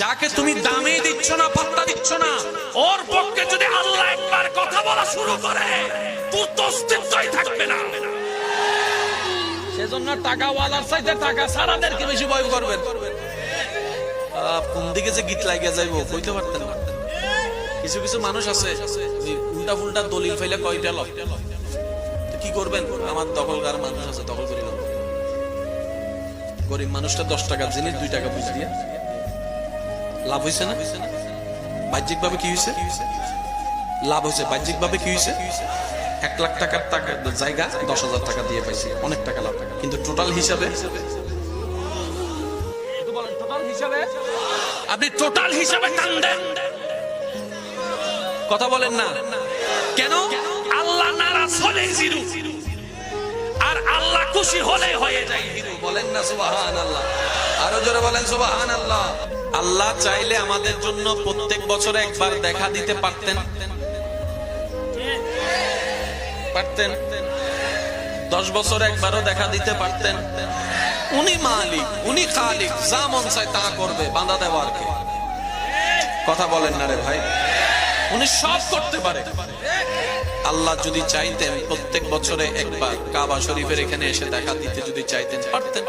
যাকে তুমি দামে দিচ্ছ না, পাত্তা দিচ্ছ না, ওর পক্ষে যদি আল্লাহ একবার কথা বলা শুরু করে অস্তিত্বই থাকবে না। সেজন্য চাইতে টাকা সারাদেরকে বেশি ভয় করবেন। কোন দিকে যে গীত লাগিয়ে যাইব, কইতে পারতেন না। কিছু কিছু মানুষ আছে উল্টা ফুলটা দলিল ফাইলে কয়টা লয় কি করবেন? আমার দখলকার মানুষ আছে, দখল করি গরিব মানুষটা দশ টাকার জিনিস দুই টাকা বুঝ দিয়ে। লাভ হয়েছে না? বাহ্যিক ভাবে কি হয়েছে লাভ হয়েছে বাহ্যিক ভাবে কি হয়েছে এক লাখ টাকার টাকা জায়গা দশ হাজার টাকা দিয়ে পাইছি। অনেক টাকা লাভ। কিন্তু টোটাল হিসাবে আপনি টোটাল হিসাবে কথা বলেন না। কেন? আল্লাহ নারাজ হলে জিরু। আর আল্লাহ খুশি হলে হয়ে যায় বলেন না সুবাহান আল্লাহ আরও জোরে বলেন সুবাহান আল্লাহ আল্লাহ চাইলে আমাদের জন্য প্রত্যেক বছরে একবার দেখা দিতে পারতেন। পারতেন? দশ বছর একবারও দেখা দিতে পারতেন। উনি মালিক, উনি খালিক, যা মন চায় তা করবে, বাঁধা দেওয়ার কথা বলেন না রে ভাই। উনি সব করতে পারে। আল্লাহ যদি চাইতেন প্রত্যেক বছরে একবার কাবা শরীফের এখানে এসে দেখা দিতে যদি চাইতেন, পারতেন।